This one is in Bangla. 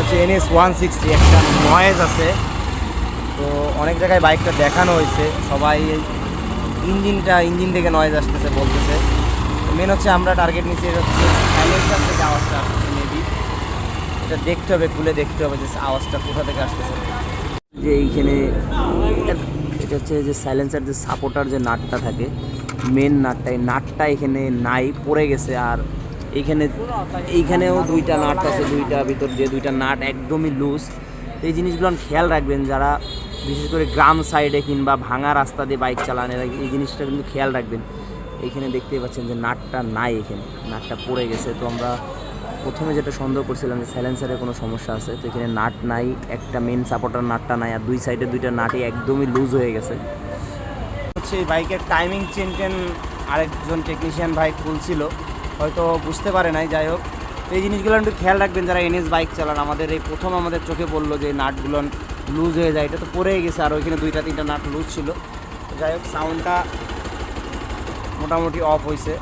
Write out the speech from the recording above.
হচ্ছে এনএস ওয়ান সিক্সটি একটা নয়েজ আছে। তো অনেক জায়গায় বাইকটা দেখানো হয়েছে। সবাই ইঞ্জিনটা, ইঞ্জিন থেকে নয়েজ আসতেছে বলতেছে। মেন হচ্ছে আমরা টার্গেট এটা হচ্ছে সাইলেন্সার থেকে আওয়াজটা আসতেছে মেবি এটা দেখতে হবে, খুলে দেখতে হবে যে আওয়াজটা কোথা থেকে আসতেছে। যে এইখানে এটা হচ্ছে যে সাইলেন্সার যে সাপোর্টার যে নাটটা থাকে মেন নাটটা, এই নাটটা এখানে নাই, পড়ে গেছে আর এইখানে এইখানেও দুইটা নাট আছে, দুইটা ভিতর দিয়ে দুইটা নাট একদমই লুজ এই জিনিসগুলো খেয়াল রাখবেন, যারা বিশেষ করে গ্রাম সাইডে কিংবা ভাঙা রাস্তা দিয়ে বাইক চালান এই জিনিসটা কিন্তু খেয়াল রাখবেন। এইখানে দেখতেই পাচ্ছেন যে নাটটা নাই এখানে, নাটটা পড়ে গেছে। তো আমরা প্রথমে যেটা সন্দেহ করছিলাম যে সাইলেন্সারের কোনো সমস্যা আছে, তো এখানে নাট নাই, একটা মেন সাপোর্টার নাটটা নাই, আর দুই সাইডে দুইটা নাটই একদমই লুজ হয়ে গেছে। হচ্ছে এই বাইকের টাইমিং চেন টেন আরেকজন টেকনিশিয়ান ভাই খুলছিল। হয়তো বুঝতে পারে নাই, যাই হোক। এই জিনিসগুলো একটু খেয়াল রাখবেন যারা এনএস বাইক চালান, আমাদের এই প্রথম আমাদের চোখে পড়ল যে নাটগুলো লুজ হয়ে যায়, এটা তো পড়েই গেছে, আর ওইখানে দুইটা তিনটা নাট লুজ ছিল। যাই হোক সাউন্ডটা মোটামুটি অফ হয়েছে